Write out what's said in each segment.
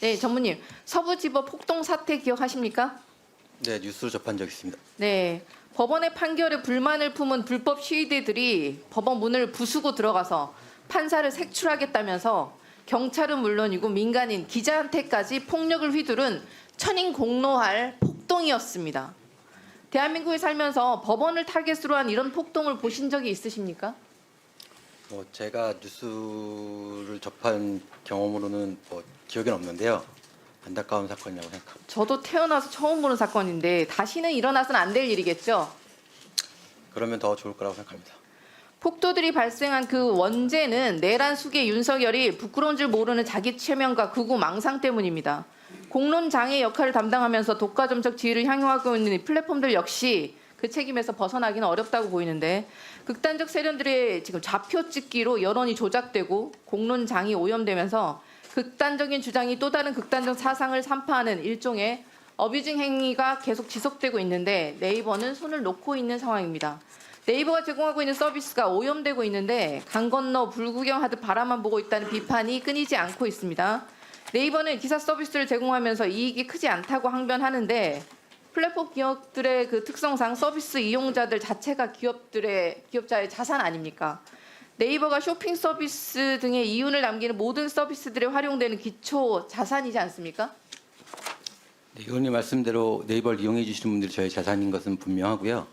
네, 전무님. 서부지법 폭동 사태 기억하십니까? 네, 뉴스로 접한 적 있습니다. 네. 법원의 판결에 불만을 품은 불법 시위대들이 법원 문을 부수고 들어가서 판사를 색출하겠다면서 경찰은 물론이고 민간인 기자한테까지 폭력을 휘두른 천인 공노할 폭동이었습니다. 대한민국에 살면서 법원을 타겟으로 한 이런 폭동을 보신 적이 있으십니까? 뭐 제가 뉴스를 접한 경험으로는 뭐 기억엔 없는데요. 안타까운 사건이라고 생각합니다. 저도 태어나서 처음 보는 사건인데 다시는 일어나서는 안 될 일이겠죠. 그러면 더 좋을 거라고 생각합니다. 폭도들이 발생한 그 원죄는 내란 숙의 윤석열이 부끄러운 줄 모르는 자기 체면과 극우 망상 때문입니다. 공론 장애 역할을 담당하면서 독과점적 지위를 향유하고 있는 이 플랫폼들 역시 그 책임에서 벗어나기는 어렵다고 보이는데 극단적 세력들의 지금 좌표 찍기로 여론이 조작되고 공론 장이 오염되면서 극단적인 주장이 또 다른 극단적 사상을 산파하는 일종의 어뷰징 행위가 계속 지속되고 있는데 네이버는 손을 놓고 있는 상황입니다. 네이버가 제공하고 있는 서비스가 오염되고 있는데 강 건너 불구경하듯 바라만 보고 있다는 비판이 끊이지 않고 있습니다. 네이버는 기사 서비스를 제공하면서 이익이 크지 않다고 항변하는데 플랫폼 기업들의 그 특성상 서비스 이용자들 자체가 기업들의 기업자의 자산 아닙니까? 네이버가 쇼핑 서비스 등의 이윤을 남기는 모든 서비스들에 활용되는 기초 자산이지 않습니까? 네, 의원님 말씀대로 네이버를 이용해 주시는 분들이 저희 자산인 것은 분명하고요.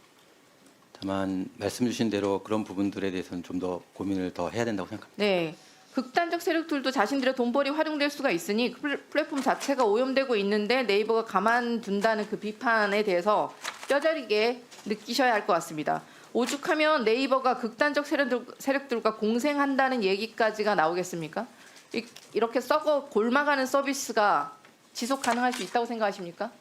다만 말씀 주신 대로 그런 부분들에 대해서는 좀 더 고민을 더 해야 된다고 생각합니다. 네. 극단적 세력들도 자신들의 돈벌이 활용될 수가 있으니 그 플- 플랫폼 자체가 오염되고 있는데 네이버가 가만둔다는 그 비판에 대해서 뼈저리게 느끼셔야 할 것 같습니다. 오죽하면 네이버가 극단적 세력들, 세력들과 공생한다는 얘기까지가 나오겠습니까? 이- 이렇게 썩어 골마가는 서비스가 지속 가능할 수 있다고 생각하십니까?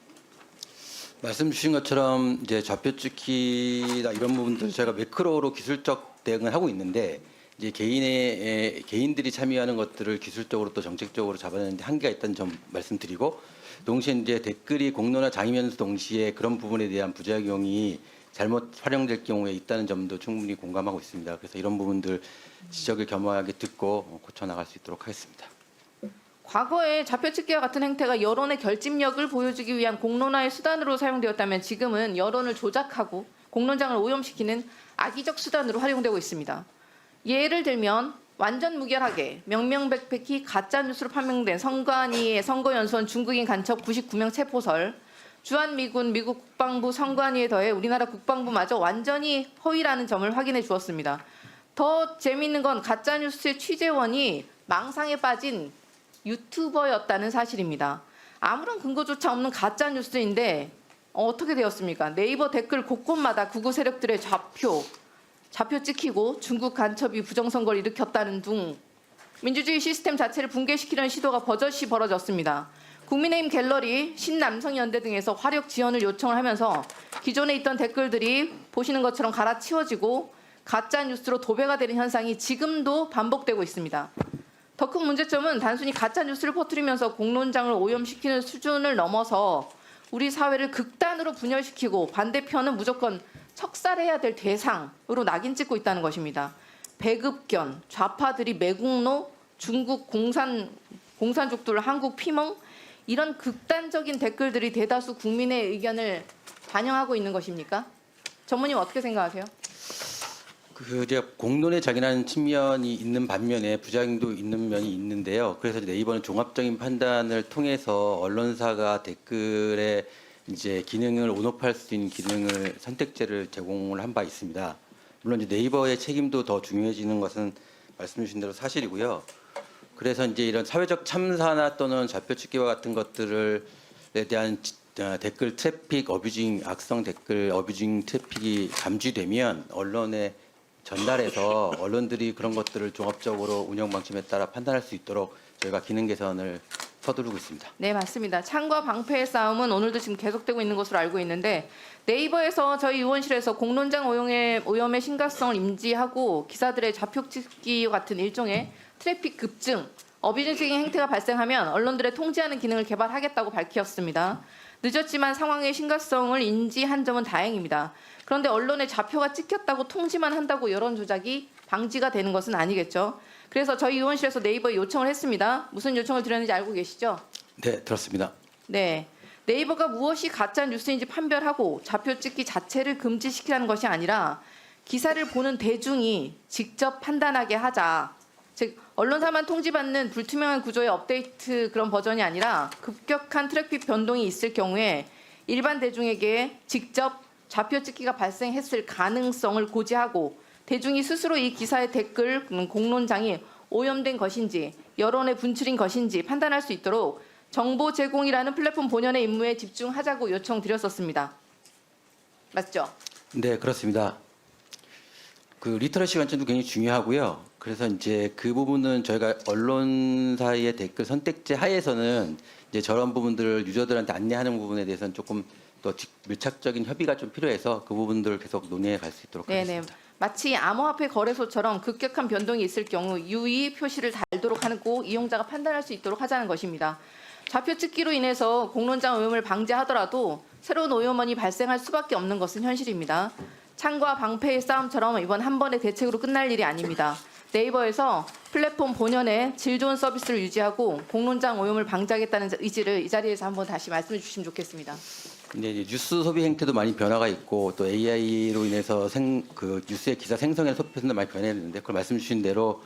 말씀 주신 것처럼 이제 좌표 찍기나 이런 부분들 제가 매크로로 기술적 대응을 하고 있는데 이제 개인의 에, 개인들이 참여하는 것들을 기술적으로 또 정책적으로 잡아내는데 한계가 있다는 점 말씀드리고 동시에 이제 댓글이 공론화 장이면서 동시에 그런 부분에 대한 부작용이 잘못 활용될 경우에 있다는 점도 충분히 공감하고 있습니다. 그래서 이런 부분들 지적을 겸허하게 듣고 고쳐 나갈 수 있도록 하겠습니다. 과거에 좌표측기와 같은 행태가 여론의 결집력을 보여주기 위한 공론화의 수단으로 사용되었다면 지금은 여론을 조작하고 공론장을 오염시키는 악의적 수단으로 활용되고 있습니다. 예를 들면 완전 무결하게 명명백백히 가짜 뉴스로 판명된 선관위의 선거연수원 중국인 간첩 99명 체포설, 주한미군 미국 국방부 선관위에 더해 우리나라 국방부마저 완전히 허위라는 점을 확인해 주었습니다. 더 재미있는 건 가짜 뉴스의 취재원이 망상에 빠진 유튜버였다는 사실입니다. 아무런 근거조차 없는 가짜 뉴스인데 어떻게 되었습니까? 네이버 댓글 곳곳마다 구구 세력들의 좌표, 좌표 찍히고 중국 간첩이 부정선거를 일으켰다는 등 민주주의 시스템 자체를 붕괴시키려는 시도가 버젓이 벌어졌습니다. 국민의힘 갤러리, 신남성연대 등에서 화력 지원을 요청을 하면서 기존에 있던 댓글들이 보시는 것처럼 갈아치워지고 가짜 뉴스로 도배가 되는 현상이 지금도 반복되고 있습니다. 더 큰 문제점은 단순히 가짜 뉴스를 퍼뜨리면서 공론장을 오염시키는 수준을 넘어서 우리 사회를 극단으로 분열시키고 반대편은 무조건 척살해야 될 대상으로 낙인 찍고 있다는 것입니다. 배급견, 좌파들이 매국노, 중국 공산 공산족들 한국 피멍 이런 극단적인 댓글들이 대다수 국민의 의견을 반영하고 있는 것입니까? 전무님 어떻게 생각하세요? 그 이제 공론에 자기라는 측면이 있는 반면에 부작용도 있는 면이 있는데요. 그래서 네이버는 종합적인 판단을 통해서 언론사가 댓글에 이제 기능을 온오프할 수 있는 기능을 선택제를 제공을 한 바 있습니다. 물론 이제 네이버의 책임도 더 중요해지는 것은 말씀 주신 대로 사실이고요. 그래서 이제 이런 사회적 참사나 또는 좌표 찍기와 같은 것들을 에 대한 지- 어, 댓글 트래픽 어뷰징 악성 댓글 어뷰징 트래픽이 감지되면 언론에 전달해서 언론들이 그런 것들을 종합적으로 운영 방침에 따라 판단할 수 있도록 저희가 기능 개선을 서두르고 있습니다. 네, 맞습니다. 창과 방패의 싸움은 오늘도 지금 계속되고 있는 것으로 알고 있는데 네이버에서 저희 의원실에서 공론장 오용의, 오염의 심각성을 인지하고 기사들의 좌표 찍기 같은 일종의 트래픽 급증, 어비징적인 행태가 발생하면 언론들의 통제하는 기능을 개발하겠다고 밝혔습니다. 늦었지만 상황의 심각성을 인지한 점은 다행입니다. 그런데 언론의 좌표가 찍혔다고 통지만 한다고 여론 조작이 방지가 되는 것은 아니겠죠. 그래서 저희 의원실에서 네이버에 요청을 했습니다. 무슨 요청을 드렸는지 알고 계시죠? 네, 들었습니다. 네. 네이버가 무엇이 가짜 뉴스인지 판별하고 좌표 찍기 자체를 금지시키라는 것이 아니라 기사를 보는 대중이 직접 판단하게 하자. 즉 언론사만 통지받는 불투명한 구조의 업데이트 그런 버전이 아니라 급격한 트래픽 변동이 있을 경우에 일반 대중에게 직접 좌표 찍기가 발생했을 가능성을 고지하고 대중이 스스로 이 기사의 댓글 음, 공론장이 오염된 것인지 여론의 분출인 것인지 판단할 수 있도록 정보 제공이라는 플랫폼 본연의 임무에 집중하자고 요청드렸었습니다. 맞죠? 네, 그렇습니다. 그 리터러시 관점도 굉장히 중요하고요. 그래서 이제 그 부분은 저희가 언론사의 댓글 선택제 하에서는 이제 저런 부분들을 유저들한테 안내하는 부분에 대해서는 조금 더 직- 밀착적인 협의가 좀 필요해서 그 부분들을 계속 논의해 갈 수 있도록 네네. 하겠습니다. 마치 암호화폐 거래소처럼 급격한 변동이 있을 경우 유의 표시를 달도록 하고 이용자가 판단할 수 있도록 하자는 것입니다. 좌표 찍기로 인해서 공론장 오염을 방지하더라도 새로운 오염원이 발생할 수밖에 없는 것은 현실입니다. 창과 방패의 싸움처럼 이번 한 번의 대책으로 끝날 일이 아닙니다. 네이버에서 플랫폼 본연의 질 좋은 서비스를 유지하고 공론장 오염을 방지하겠다는 의지를 이 자리에서 한번 다시 말씀해 주시면 좋겠습니다. 이제 뉴스 소비 행태도 많이 변화가 있고 또 AI로 인해서 생, 그 뉴스의 기사 생성에 소비 패턴도 많이 변했는데 그걸 말씀 주신 대로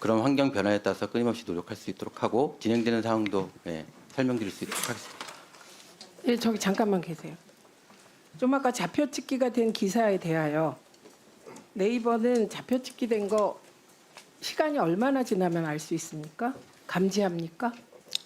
그런 환경 변화에 따라서 끊임없이 노력할 수 있도록 하고 진행되는 상황도 예, 설명드릴 수 있도록 하겠습니다. 예, 저기 잠깐만 계세요. 좀 아까 좌표 찍기가 된 기사에 대하여 네이버는 좌표 찍기 된 거 시간이 얼마나 지나면 알 수 있습니까? 감지합니까?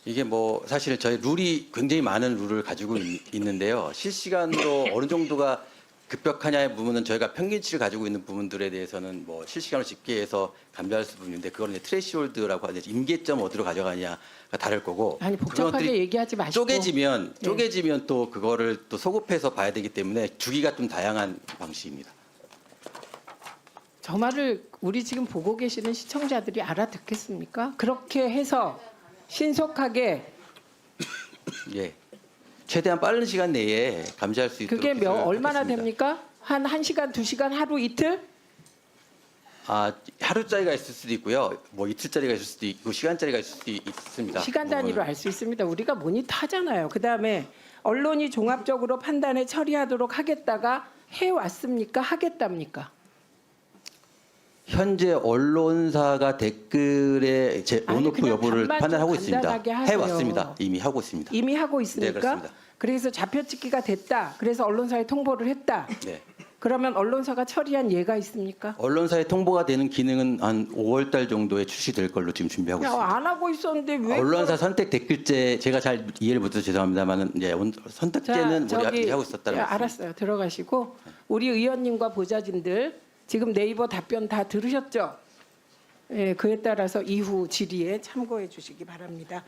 이게 뭐 사실 저희 룰이 굉장히 많은 룰을 가지고 있, 는데요 실시간으로 어느 정도가 급격하냐의 부분은 저희가 평균치를 가지고 있는 부분들에 대해서는 뭐 실시간으로 집계해서 감지할 수 있는데 그거는 이제 트레시홀드라고 하는 임계점 어디로 가져가냐가 다를 거고 아니 복잡하게 얘기하지 마시고 쪼개지면 네. 쪼개지면 또 그거를 또 소급해서 봐야 되기 때문에 주기가 좀 다양한 방식입니다. 저 말을 우리 지금 보고 계시는 시청자들이 알아듣겠습니까? 그렇게 해서 신속하게 예. 최대한 빠른 시간 내에 감지할 수 있도록 그게 몇 기술을 얼마나 하겠습니다. 됩니까? 한 1시간, 2시간, 하루 이틀? 아 하루짜리가 있을 수도 있고요. 뭐 이틀짜리가 있을 수도 있고 시간짜리가 있을 수도 있- 있습니다. 시간 단위로 알 수 있습니다. 우리가 모니터 하잖아요. 그다음에 언론이 종합적으로 판단에 처리하도록 하겠다가 해 왔습니까? 하겠답니까? 현재 언론사가 댓글에 제 아니, 온오프 그냥 여부를 답만 판단하고 좀 있습니다. 간단하게 하세요. 해왔습니다. 이미 하고 있습니다. 이미 하고? 네, 그렇습니다. 그래서 좌표 찍기가 됐다. 그래서 언론사에 통보를 했다. 네. 그러면 언론사가 처리한 예가 있습니까? 언론사에 통보가 되는 기능은 한 5월 달 정도에 출시될 걸로 지금 준비하고 야, 있습니다. 안 하고 있었는데 왜? 언론사 선택 댓글제 제가 잘 이해를 못해서 죄송합니다만은 이제 온- 선택제는 자, 우리가 저기, 하고 있었다는 야, 말씀. 알았어요. 들어가시고 우리 의원님과 보좌진들 지금 네이버 답변 다 들으셨죠? 예, 그에 따라서 이후 질의에 참고해 주시기 바랍니다.